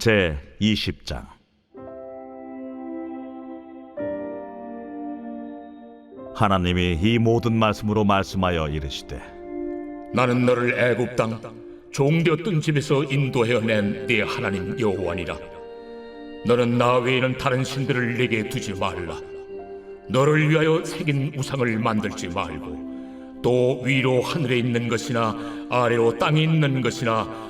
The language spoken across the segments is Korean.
제 20장. 하나님이 이 모든 말씀으로 말씀하여 이르시되 나는 너를 애굽 땅 종되었던 집에서 인도하여 낸 네 하나님 여호와니라. 너는 나 외에는 다른 신들을 내게 두지 말라. 너를 위하여 새긴 우상을 만들지 말고 또 위로 하늘에 있는 것이나 아래로 땅에 있는 것이나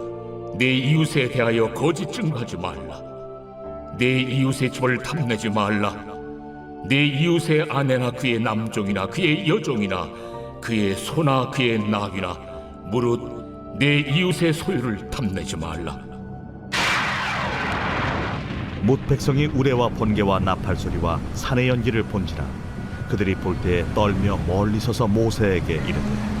내 이웃에 대하여 거짓 증거하지 말라. 내 이웃의 집을 탐내지 말라. 내 이웃의 아내나 그의 남종이나 그의 여종이나 그의 소나 그의 낙이나 무릇 내 이웃의 소유를 탐내지 말라. 못 백성이 우레와 번개와 나팔 소리와 산의 연기를 본지라 그들이 볼 때에 떨며 멀리 서서 모세에게 이르되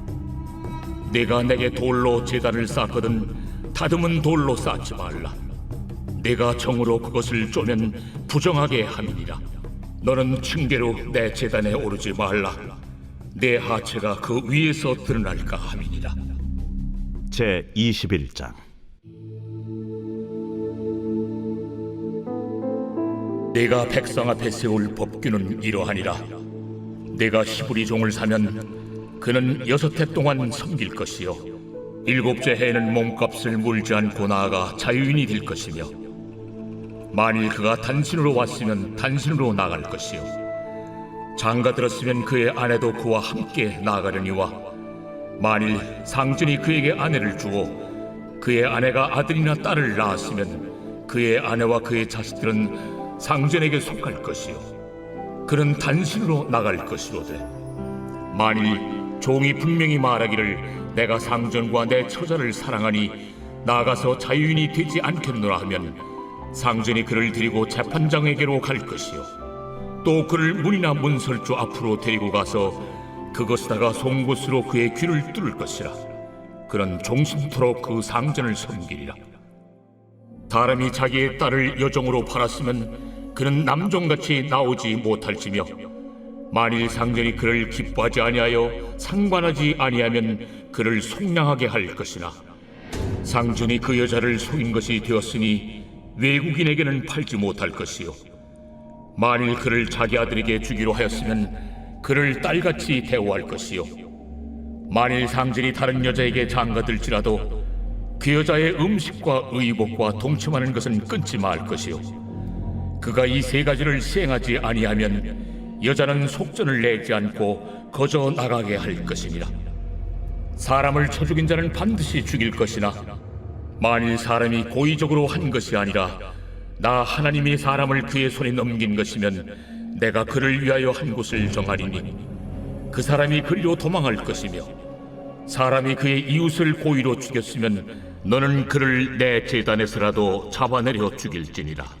내가 내게 돌로 제단을 쌓거든 다듬은 돌로 쌓지 말라. 내가 정으로 그것을 쪼면 부정하게 함이니라. 너는 층계로 내 제단에 오르지 말라. 내 하체가 그 위에서 드러날까 함이니라. 제 21장 내가 백성 앞에 세울 법규는 이러하니라. 내가 히브리 종을 사면 그는 여섯 해 동안 섬길 것이요. 일곱째 해에는 몸값을 물지 않고 나아가 자유인이 될 것이며 만일 그가 단신으로 왔으면 단신으로 나갈 것이요. 장가 들었으면 그의 아내도 그와 함께 나가려니와 만일 상전이 그에게 아내를 주어 그의 아내가 아들이나 딸을 낳았으면 그의 아내와 그의 자식들은 상전에게 속할 것이요. 그는 단신으로 나갈 것이로되 만일 종이 분명히 말하기를 내가 상전과 내 처자를 사랑하니 나가서 자유인이 되지 않겠노라 하면 상전이 그를 데리고 재판장에게로 갈 것이요. 또 그를 문이나 문설주 앞으로 데리고 가서 그것에다가 송곳으로 그의 귀를 뚫을 것이라. 그는 종신토록 그 상전을 섬기리라. 사람이 자기의 딸을 여종으로 팔았으면 그는 남종같이 나오지 못할지며 만일 상전이 그를 기뻐하지 아니하여 상관하지 아니하면 그를 속량하게 할 것이나. 상전이 그 여자를 속인 것이 되었으니 외국인에게는 팔지 못할 것이요. 만일 그를 자기 아들에게 주기로 하였으면 그를 딸같이 대우할 것이요. 만일 상진이 다른 여자에게 장가들지라도 그 여자의 음식과 의복과 동침하는 것은 끊지 말 것이요. 그가 이 세 가지를 시행하지 아니하면 여자는 속전을 내지 않고 거저 나가게 할 것이니라. 사람을 쳐 죽인 자는 반드시 죽일 것이나 만일 사람이 고의적으로 한 것이 아니라 나 하나님이 사람을 그의 손에 넘긴 것이면 내가 그를 위하여 한 곳을 정하리니 그 사람이 그리로 도망할 것이며 사람이 그의 이웃을 고의로 죽였으면 너는 그를 내 재단에서라도 잡아내려 죽일지니라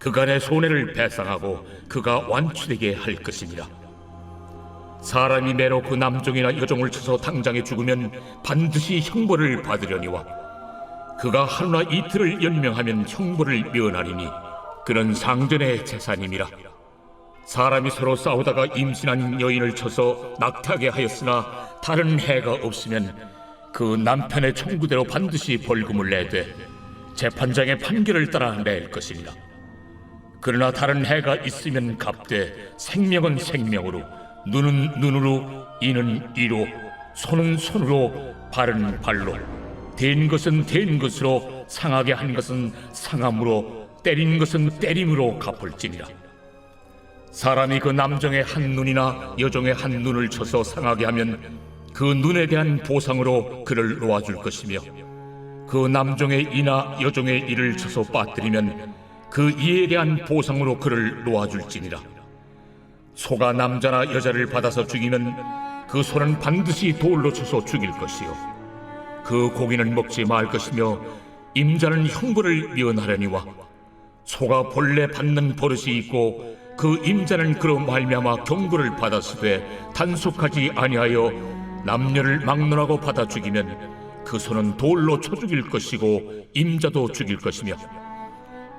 그간의 손해를 배상하고 그가 완치되게 할 것이니라 사람이 매로 그 남종이나 여종을 쳐서 당장에 죽으면 반드시 형벌을 받으려니와 그가 하루나 이틀을 연명하면 형벌을 면하리니 그는 상전의 재산임이라. 사람이 서로 싸우다가 임신한 여인을 쳐서 낙태하게 하였으나 다른 해가 없으면 그 남편의 청구대로 반드시 벌금을 내되 재판장의 판결을 따라 낼 것이니라 그러나 다른 해가 있으면 갚되 생명은 생명으로 눈은 눈으로 이는 이로 손은 손으로 발은 발로. 된 것은 된 것으로 상하게 한 것은 상함으로 때린 것은 때림으로 갚을지니라. 사람이 그 남정의 한 눈이나 여종의 한 눈을 쳐서 상하게 하면 그 눈에 대한 보상으로 그를 놓아줄 것이며 그 남종의 이나 여종의 이를 쳐서 빠뜨리면 그 이에 대한 보상으로 그를 놓아줄지니라. 소가 남자나 여자를 받아서 죽이면 그 소는 반드시 돌로 쳐서 죽일 것이요. 그 고기는 먹지 말 것이며 임자는 형벌을 면하려니와 소가 본래 받는 버릇이 있고 그 임자는 그로 말미암아 경고를 받았으되 단속하지 아니하여 남녀를 막론하고 받아 죽이면 그 소는 돌로 쳐 죽일 것이고 임자도 죽일 것이며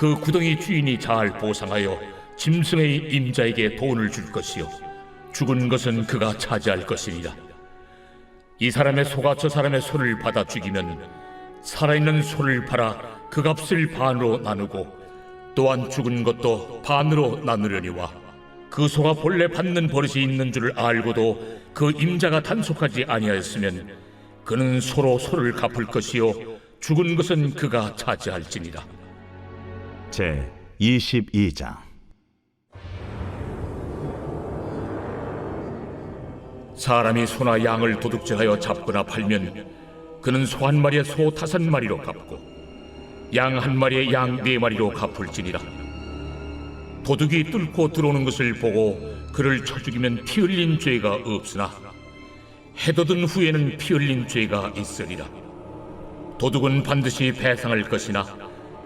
그 구덩이 주인이 잘 보상하여 짐승의 임자에게 돈을 줄 것이요. 죽은 것은 그가 차지할 것이니라. 이 사람의 소가 저 사람의 소를 받아 죽이면 살아있는 소를 팔아 그 값을 반으로 나누고 또한 죽은 것도 반으로 나누려니와 그 소가 본래 받는 버릇이 있는 줄을 알고도 그 임자가 단속하지 아니하였으면 그는 소로 소를 갚을 것이요. 죽은 것은 그가 차지할지니라 제 22장. 사람이 소나 양을 도둑질하여 잡거나 팔면 그는 소 한 마리에 소 다섯 마리로 갚고 양 한 마리에 양 네 마리로 갚을지니라. 도둑이 뚫고 들어오는 것을 보고 그를 쳐 죽이면 피 흘린 죄가 없으나 해돋은 후에는 피 흘린 죄가 있으리라. 도둑은 반드시 배상할 것이나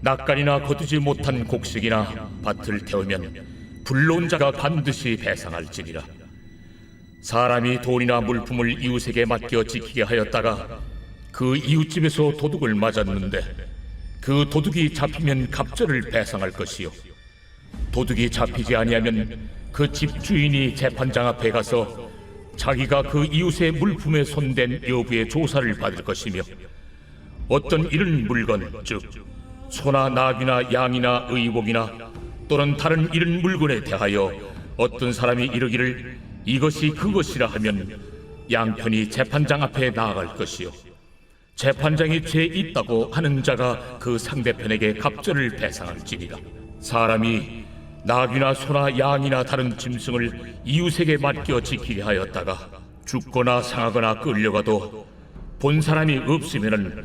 낯간이나 거두지 못한 곡식이나 밭을 태우면 불로운 자가 반드시 배상할지니라. 사람이 돈이나 물품을 이웃에게 맡겨 지키게 하였다가 그 이웃집에서 도둑을 맞았는데 그 도둑이 잡히면 갑절을 배상할 것이요. 도둑이 잡히지 아니하면 그 집 주인이 재판장 앞에 가서 자기가 그 이웃의 물품에 손댄 여부의 조사를 받을 것이며 어떤 이런 물건 즉 소나 나귀나 양이나 의복이나 또는 다른 이런 물건에 대하여 어떤 사람이 이르기를 이것이 그것이라 하면 양편이 재판장 앞에 나아갈 것이요. 재판장이 죄 있다고 하는 자가 그 상대편에게 갑절을 배상할지니라. 사람이 나귀나 소나 양이나 다른 짐승을 이웃에게 맡겨 지키려 하였다가 죽거나 상하거나 끌려가도 본 사람이 없으면은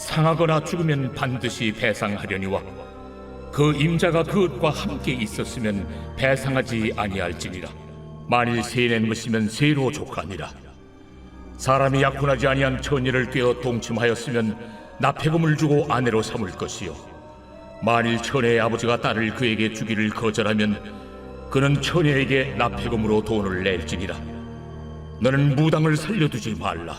상하거나 죽으면 반드시 배상하려니와 그 임자가 그것과 함께 있었으면 배상하지 아니할지니라. 만일 세낸 것이면 세로 족하니라. 사람이 약혼하지 아니한 처녀를 꿰어 동침하였으면 납폐금을 주고 아내로 삼을 것이요. 만일 처녀의 아버지가 딸을 그에게 주기를 거절하면 그는 처녀에게 납폐금으로 돈을 낼지니라. 너는 무당을 살려두지 말라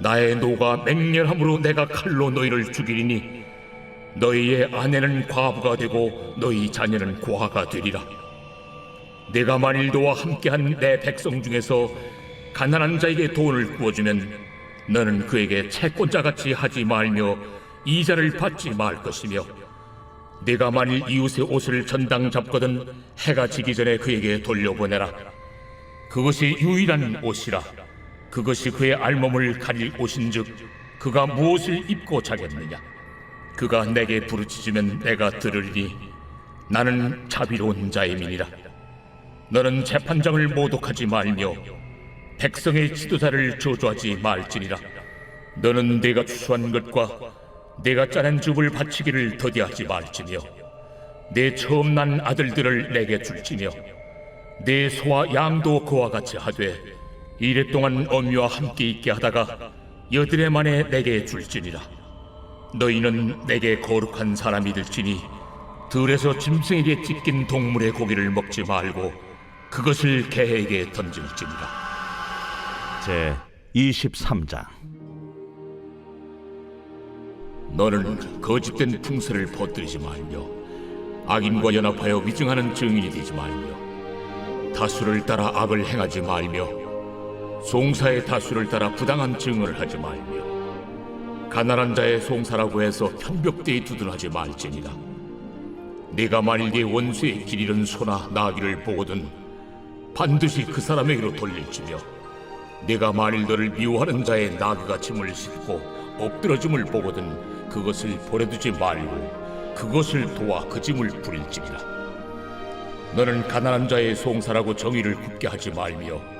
나의 노가 맹렬함으로 내가 칼로 너희를 죽이리니 너희의 아내는 과부가 되고 너희 자녀는 고아가 되리라. 내가 만일 너와 함께한 내 백성 중에서 가난한 자에게 돈을 구워주면 너는 그에게 채권자 같이 하지 말며 이자를 받지 말 것이며 내가 만일 이웃의 옷을 전당 잡거든 해가 지기 전에 그에게 돌려보내라. 그것이 유일한 옷이라 그것이 그의 알몸을 가릴 옷인즉 그가 무엇을 입고 자겠느냐? 그가 내게 부르짖으면 내가 들으리니 나는 자비로운 자임이니라. 너는 재판장을 모독하지 말며 백성의 지도자를 저주하지 말지니라. 너는 내가 추수한 것과 내가 짜낸 줍을 바치기를 더디하지 말지며 내 처음 난 아들들을 내게 줄지며 내 소와 양도 그와 같이 하되 이랫동안 어미와 함께 있게 하다가 여드레 만에 내게 줄지니라. 너희는 내게 거룩한 사람이 될지니 들에서 짐승에게 찢긴 동물의 고기를 먹지 말고 그것을 개에게 던질지니라. 제 23장. 너는 거짓된 풍설을 퍼뜨리지 말며 악인과 연합하여 위증하는 증인이 되지 말며 다수를 따라 악을 행하지 말며 송사의 다수를 따라 부당한 증언을 하지 말며 가난한 자의 송사라고 해서 편벽대에 두둔하지 말지니라. 네가 만일 네 원수의 길 잃은 소나 나귀를 보거든 반드시 그 사람에게로 돌릴지며 네가 만일 너를 미워하는 자의 나귀가 짐을 싣고 엎드러짐을 보거든 그것을 버려두지 말고 그것을 도와 그 짐을 부릴지니라. 너는 가난한 자의 송사라고 정의를 굽게 하지 말며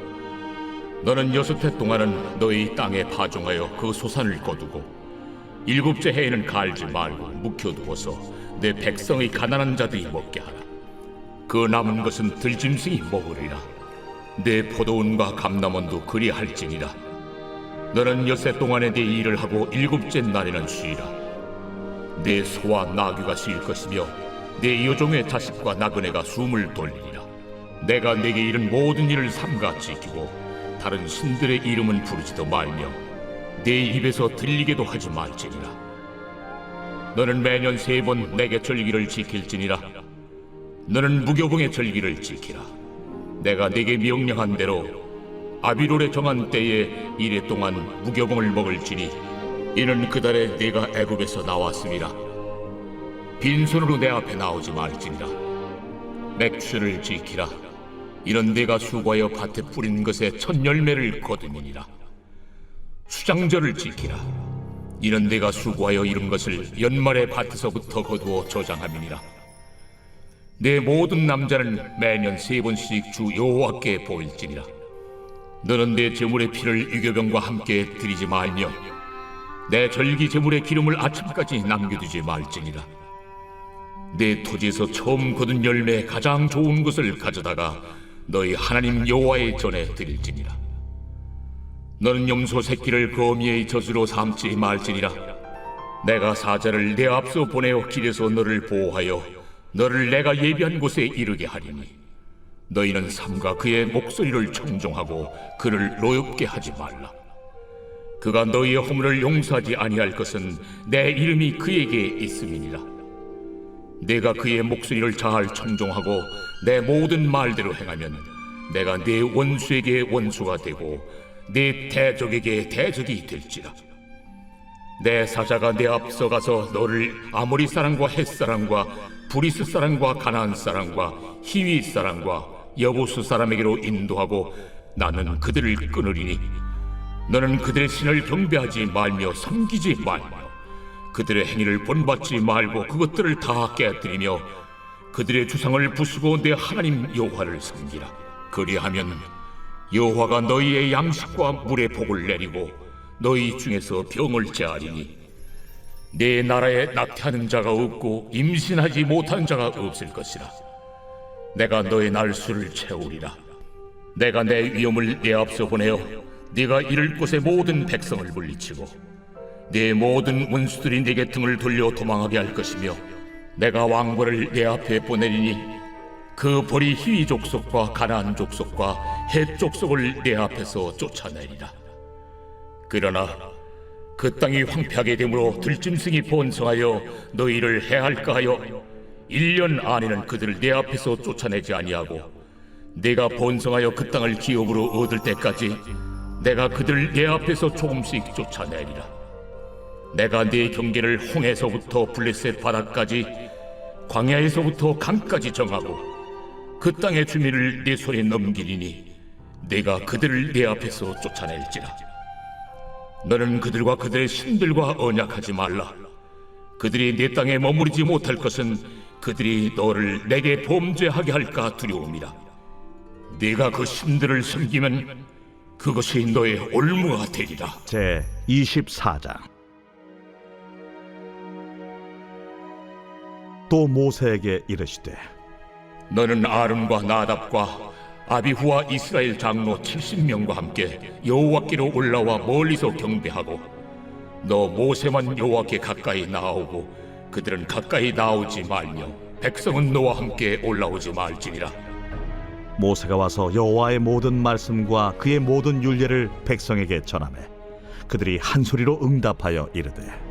너는 여섯 해 동안은 너희 땅에 파종하여 그 소산을 거두고 일곱째 해에는 갈지 말고 묵혀두어서 내 백성의 가난한 자들이 먹게 하라. 그 남은 것은 들짐승이 먹으리라. 내 포도원과 감남원도 그리할지니라. 너는 여세 동안에 네 일을 하고 일곱째 날에는 쉬라. 내 소와 나귀가 쉴 것이며 내 여종의 자식과 나그네가 숨을 돌리리라. 내가 내게 이른 모든 일을 삼가 지키고 다른 신들의 이름은 부르지도 말며 네 입에서 들리게도 하지 말지니라. 너는 매년 세 번 내게 절기를 지킬지니라. 너는 무교봉의 절기를 지키라. 내가 네게 명령한 대로 아비롤에 정한 때에 이래 동안 무교봉을 먹을지니 이는 그 달에 네가 애굽에서 나왔음이라. 빈손으로 내 앞에 나오지 말지니라. 맥주를 지키라 이는 네가 수고하여 밭에 뿌린 것에 첫 열매를 거두니라. 수장절을 지키라. 이는 네가 수고하여 이룬 것을 연말에 밭에서부터 거두어 저장함이니라. 내 모든 남자는 매년 세 번씩 주 여호와께 보일지니라. 너는 내 제물의 피를 유교병과 함께 드리지 말며 내 절기 제물의 기름을 아침까지 남겨두지 말지니라. 내 토지에서 처음 거둔 열매 가장 좋은 것을 가져다가 너희 하나님 여호와의 전에 드릴지니라. 너는 염소 새끼를 거미의 젖으로 삼지 말지니라. 내가 사자를 내 앞서 보내어 길에서 너를 보호하여 너를 내가 예비한 곳에 이르게 하리니 너희는 삼가 그의 목소리를 청종하고 그를 노엽게 하지 말라. 그가 너희의 허물을 용서하지 아니할 것은 내 이름이 그에게 있음이니라 내가 그의 목소리를 잘 청종하고 내 모든 말대로 행하면 내가 네 원수에게 원수가 되고 네 대적에게 대적이 될지라. 내 사자가 내 앞서 가서 너를 아모리 사람과 헷 사람과 브리스 사람과 가나안 사람과 히위 사람과 여부수 사람에게로 인도하고 나는 그들을 끊으리니 너는 그들의 신을 경배하지 말며 섬기지 말며 그들의 행위를 본받지 말고 그것들을 다 깨뜨리며 그들의 주상을 부수고 내 하나님 여호와를 섬기라. 그리하면 여호와가 너희의 양식과 물의 복을 내리고 너희 중에서 병을 제하리니 내 나라에 낙태하는 자가 없고 임신하지 못하는 자가 없을 것이라. 내가 너의 날수를 채우리라. 내가 내 위엄을 내 앞서 보내어 네가 이를 곳의 모든 백성을 물리치고 네 모든 원수들이 네게 등을 돌려 도망하게 할 것이며 내가 왕벌을 내 앞에 보내리니 그 벌이 희위 족속과 가나안 족속과 헷 족속을 내 앞에서 쫓아내리라. 그러나 그 땅이 황폐하게 되므로 들짐승이 번성하여 너희를 해할까 하여 1년 안에는 그들을 내 앞에서 쫓아내지 아니하고 내가 번성하여 그 땅을 기업으로 얻을 때까지 내가 그들을 내 앞에서 조금씩 쫓아내리라 내가 네 경계를 홍해서부터 블레셋 바다까지 광야에서부터 강까지 정하고 그 땅의 주민을 네 손에 넘기리니 내가 그들을 내 앞에서 쫓아낼지라. 너는 그들과 그들의 신들과 언약하지 말라. 그들이 내 땅에 머무르지 못할 것은 그들이 너를 내게 범죄하게 할까 두려움이라. 네가 그 신들을 섬기면 그것이 너의 올무가 되리라. 제 24장 또 모세에게 이르시되 너는 아론과 나답과 아비후와 이스라엘 장로 70명과 함께 여호와께로 올라와 멀리서 경배하고 너 모세만 여호와께 가까이 나오고 그들은 가까이 나오지 말며 백성은 너와 함께 올라오지 말지니라. 모세가 와서 여호와의 모든 말씀과 그의 모든 율례를 백성에게 전하매 그들이 한 소리로 응답하여 이르되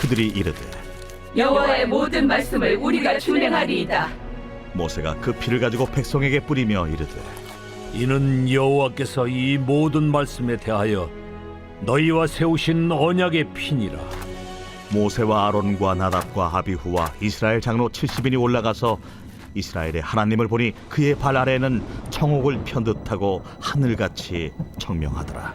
그들이 이르되 여호와의 모든 말씀을 우리가 준행하리이다. 모세가 그 피를 가지고 백성에게 뿌리며 이르되 이는 여호와께서 이 모든 말씀에 대하여 너희와 세우신 언약의 피니라. 모세와 아론과 나답과 아비후와 이스라엘 장로 70인이 올라가서 이스라엘의 하나님을 보니 그의 발 아래는 청옥을 편 듯하고 하늘같이 청명하더라.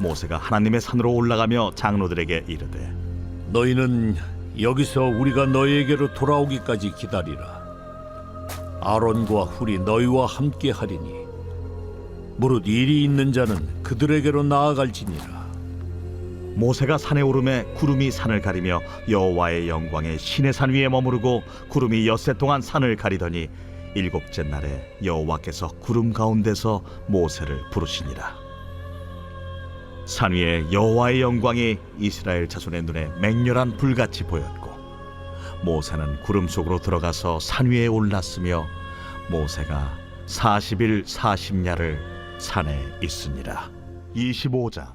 모세가 하나님의 산으로 올라가며 장로들에게 이르되 너희는 여기서 우리가 너희에게로 돌아오기까지 기다리라. 아론과 훌이 너희와 함께 하리니 무릇 일이 있는 자는 그들에게로 나아갈지니라. 모세가 산에 오름에 구름이 산을 가리며 여호와의 영광에 신의 산 위에 머무르고 구름이 엿새 동안 산을 가리더니 일곱째 날에 여호와께서 구름 가운데서 모세를 부르시니라 산 위에 여호와의 영광이 이스라엘 자손의 눈에 맹렬한 불같이 보였고 모세는 구름 속으로 들어가서 산 위에 올랐으며 모세가 40일 40야를 산에 있으니라. 25장.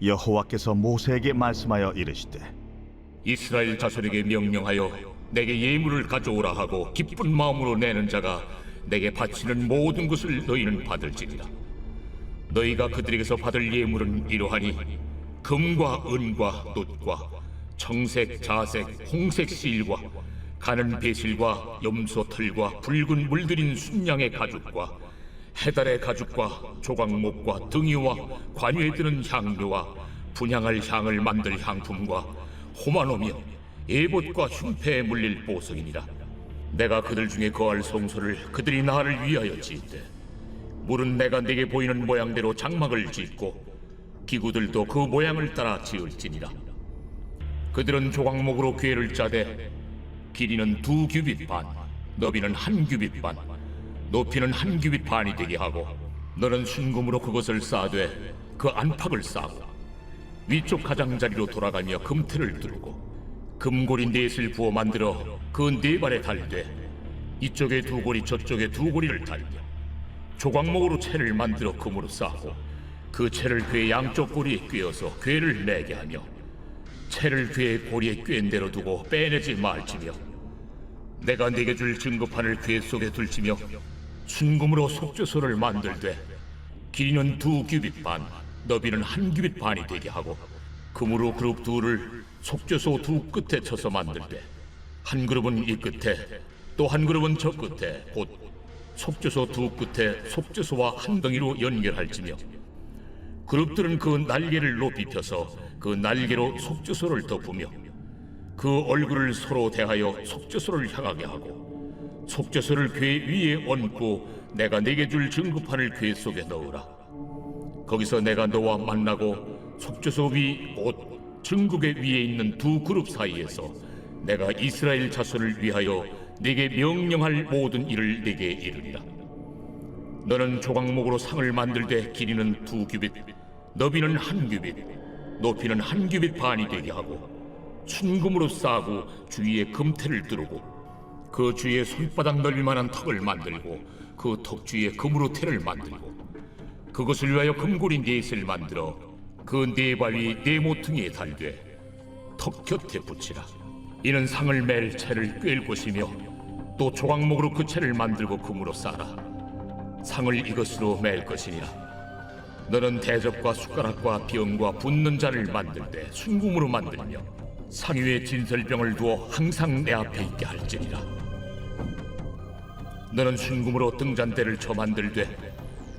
여호와께서 모세에게 말씀하여 이르시되 이스라엘 자손에게 명령하여 내게 예물을 가져오라 하고 기쁜 마음으로 내는 자가 내게 바치는 모든 것을 너희는 받을지니라. 너희가 그들에게서 받을 예물은 이러하니 금과 은과 놋과 청색, 자색, 홍색 실과 가는 배실과 염소 털과 붉은 물들인 순양의 가죽과 해달의 가죽과 조각목과 등이와 관유에 드는 향료와 분향할 향을 만들 향품과 호마노며 예봇과 흉패에 물릴 보석이니라 내가 그들 중에 거할 성소를 그들이 나를 위하여 지은데 물은 내가 내게 보이는 모양대로 장막을 짓고 기구들도 그 모양을 따라 지을지니라. 그들은 조각목으로 궤를 짜되 길이는 두 규빗 반 너비는 한 규빗 반 높이는 한 규빗 반이 되게 하고 너는 순금으로 그것을 쌓되 그 안팎을 쌓고 위쪽 가장자리로 돌아가며 금틀을 두르고 금고리 넷을 부어 만들어 그 네 발에 달되 이쪽에 두 고리 저쪽에 두 고리를 달며 조각목으로 채를 만들어 금으로 쌓고 그 채를 궤 양쪽 고리에 꿰어서 궤를 내게 하며 채를 궤 고리에 꿰인 대로 두고 빼내지 말지며 내가 네게 줄 증거판을 궤 속에 둘지며 순금으로 속죄소를 만들되 길이는 두 규빗 반, 너비는 한 규빗 반이 되게 하고 금으로 그룹 둘을 속죄소 두 끝에 쳐서 만들되 한 그룹은 이 끝에 또 한 그룹은 저 끝에 곧 속죄소 두 끝에 속죄소와 한 덩이로 연결할지며. 그룹들은 그 날개를 높이 펴서 그 날개로 속죄소를 덮으며 그 얼굴을 서로 대하여 속죄소를 향하게 하고 속죄소를 궤 위에 얹고 내가 네게 줄 증거판을 궤 속에 넣으라. 거기서 내가 너와 만나고 속죄소 위옷 증거궤 위에 있는 두 그룹 사이에서 내가 이스라엘 자손을 위하여 네게 명령할 모든 일을 네게 이르리라 너는 조각목으로 상을 만들되 길이는 두 규빗, 너비는 한 규빗, 높이는 한 규빗 반이 되게 하고 순금으로 싸고 주위에 금태를 두르고 그 주위에 손바닥 넓이만한 턱을 만들고 그 턱 주위에 금으로 태를 만들고 그것을 위하여 금고리 넷을 만들어 그네 발이 네 모퉁이에 달되 턱 곁에 붙이라 이는 상을 맬 채를 꿰일 것이며 또 조각목으로 그 채를 만들고 금으로 싸라 상을 이것으로 맬 것이니라. 너는 대접과 숟가락과 병과 붓는 자를 만들 때 순금으로 만들며 상 위에 진설병을 두어 항상 내 앞에 있게 할지니라. 너는 순금으로 등잔대를 쳐 만들되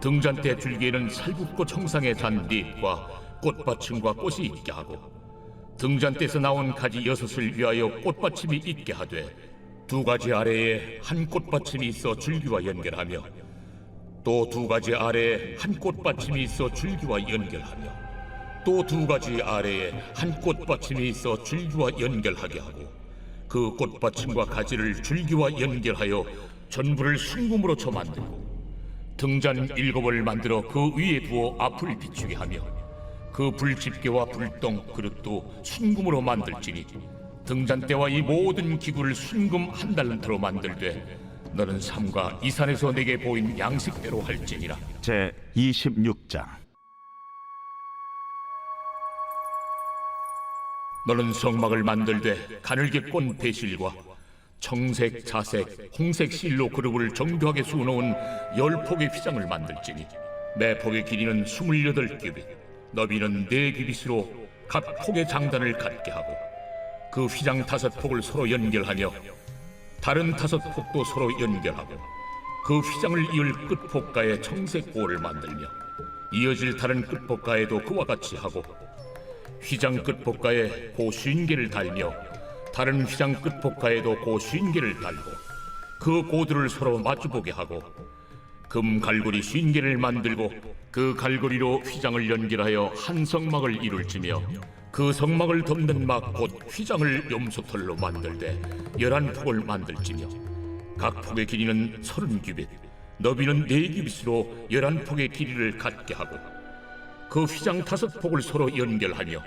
등잔대 줄기에는 살구꽃 형상의 잔 넷과 꽃받침과 꽃이 있게 하고 등잔대에서 나온 가지 여섯을 위하여 꽃받침이 있게 하되 두 가지 아래에 한 꽃받침이 있어 줄기와 연결하며 또 두 가지 아래에 한 꽃받침이 있어 줄기와 연결하며 또 두 가지 아래에 한 꽃받침이 있어 줄기와 연결하게 하고 그 꽃받침과 가지를 줄기와 연결하여 전부를 순금으로 쳐 만들고 등잔 일곱을 만들어 그 위에 두어 앞을 비추게 하며 그 불집게와 불똥 그릇도 순금으로 만들지니 등잔대와 이 모든 기구를 순금 한 달란트로 만들되 너는 삼가 이 산에서 내게 보인 양식대로 할지니라. 제 26장. 너는 성막을 만들되 가늘게 꼰 배실과 청색, 자색, 홍색 실로 그룹을 정교하게 수놓은 열 폭의 휘장을 만들지니 매 폭의 길이는 스물여덟 규빗, 너비는 네 규빗으로 각 폭의 장단을 갖게 하고 그 휘장 다섯 폭을 서로 연결하며 다른 다섯 폭도 서로 연결하고 그 휘장을 이을 끝폭가에 청색 고를 만들며 이어질 다른 끝폭가에도 그와 같이 하고 휘장 끝폭가에 고 쉰개를 달며 다른 휘장 끝폭가에도 고 쉰개를 달고 그 고들을 서로 마주보게 하고 금 갈고리 쉰개를 만들고 그 갈고리로 휘장을 연결하여 한 성막을 이룰지며 그 성막을 덮는 막 곧 휘장을 염소털로 만들되 열한 폭을 만들지며 각 폭의 길이는 서른 규빗 너비는 네 규빗으로 열한 폭의 길이를 갖게 하고 그 휘장 다섯 폭을 서로 연결하며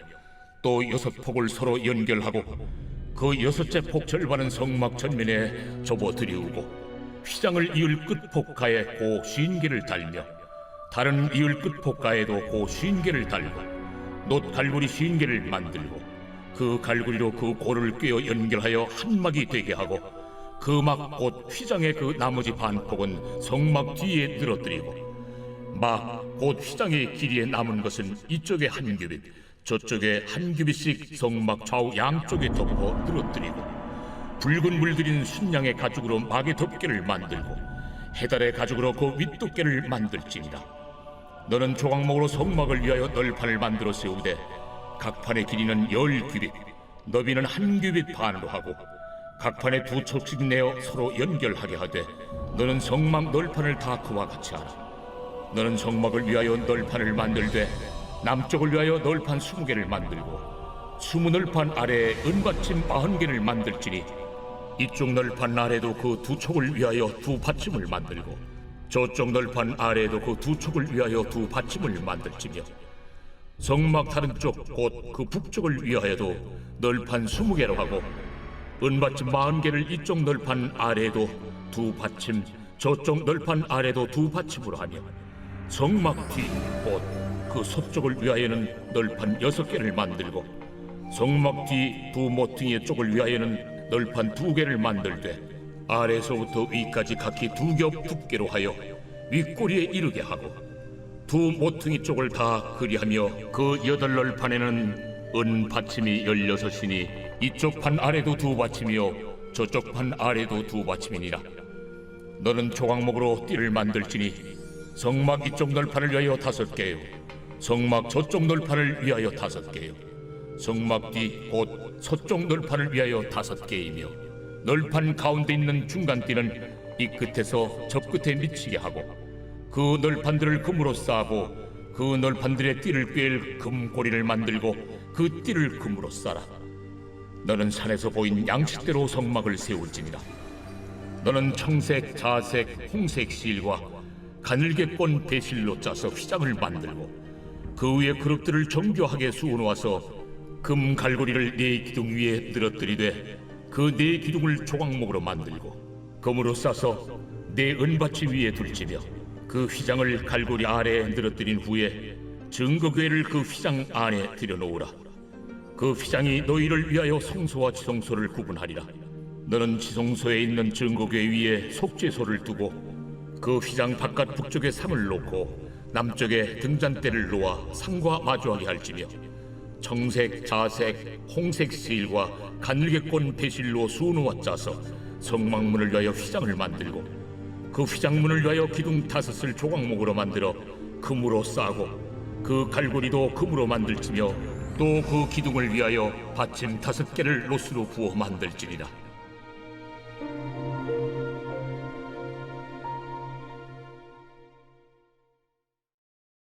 또 여섯 폭을 서로 연결하고 그 여섯째 폭 절반은 성막 전면에 접어 들이우고 휘장을 이을 끝 폭가에 고 쉰개를 달며 다른 이을 끝 폭가에도 고 쉰개를 달고 놋 갈고리 쉰개를 만들고 그 갈고리로 그 고를 꿰어 연결하여 한 막이 되게 하고 그 막 곧 휘장의 그 나머지 반폭은 성막 뒤에 늘어뜨리고 막 곧 휘장의 길이에 남은 것은 이쪽에 한 규빗, 저쪽에 한 규빗씩 성막 좌우 양쪽에 덮어 늘어뜨리고 붉은 물들인 순양의 가죽으로 막의 덮개를 만들고 해달의 가죽으로 그 윗덮개를 만들지니라. 너는 조각목으로 성막을 위하여 널판을 만들어 세우되 각 판의 길이는 열 규빗, 너비는 한 규빗 반으로 하고 각 판에 두 척씩 내어 서로 연결하게 하되 너는 성막 널판을 다 그와 같이 하라. 너는 성막을 위하여 널판을 만들되 남쪽을 위하여 널판 스무 개를 만들고 스무 널판 아래에 은받침 마흔 개를 만들지니 이쪽 널판 아래도 그 두 촉을 위하여 두 받침을 만들고 저쪽 널판 아래에도 그 두 촉을 위하여 두 받침을 만들지며 성막 다른 쪽 곧 그 북쪽을 위하여도 널판 스무 개로 하고 은받침 마흔 개를 이쪽 널판 아래에도 두 받침 저쪽 널판 아래도 두 받침으로 하며 성막 뒤곧 그 서쪽을 위하여는 널판 여섯 개를 만들고 성막 뒤 두 모퉁이의 쪽을 위하여는 널판 두 개를 만들되 아래서부터 위까지 각기 두 겹 두께로 하여 윗꼬리에 이르게 하고 두 모퉁이 쪽을 다 그리하며 그 여덟 널판에는 은 받침이 열여섯이니 이쪽 판 아래도 두 받침이요 저쪽 판 아래도 두 받침이니라. 너는 조각목으로 띠를 만들지니 성막 이쪽 널판을 위하여 다섯 개요 성막 저쪽 널판을 위하여 다섯 개요. 성막 뒤 곧 서쪽 널판을 위하여 다섯 개이며 널판 가운데 있는 중간띠는 이 끝에서 저 끝에 미치게 하고 그 널판들을 금으로 싸고 그 널판들의 띠를 꿰일 금고리를 만들고 그 띠를 금으로 싸라. 너는 산에서 보인 양식대로 성막을 세울지니라. 너는 청색, 자색, 홍색 실과 가늘게 꼰 배실로 짜서 휘장을 만들고 그 위에 그릇들을 정교하게 수놓아서 금 갈고리를 네 기둥 위에 늘어뜨리되 그 네 기둥을 조각목으로 만들고 금으로 싸서 네 은받침 위에 둘지며 그 휘장을 갈고리 아래에 늘어뜨린 후에 증거궤를 그 휘장 안에 들여놓으라. 그 휘장이 너희를 위하여 성소와 지성소를 구분하리라. 너는 지성소에 있는 증거궤 위에 속죄소를 두고 그 휘장 바깥 북쪽에 상을 놓고 남쪽에 등잔대를 놓아 상과 마주하게 할지며 청색, 자색, 홍색 실과 가늘게 꼰 배실로 수놓아 짜서 성막문을 위하여 휘장을 만들고 그 휘장문을 위하여 기둥 다섯을 조각목으로 만들어 금으로 싸고 그 갈고리도 금으로 만들지며 또 그 기둥을 위하여 받침 다섯 개를 로스로 부어 만들지니라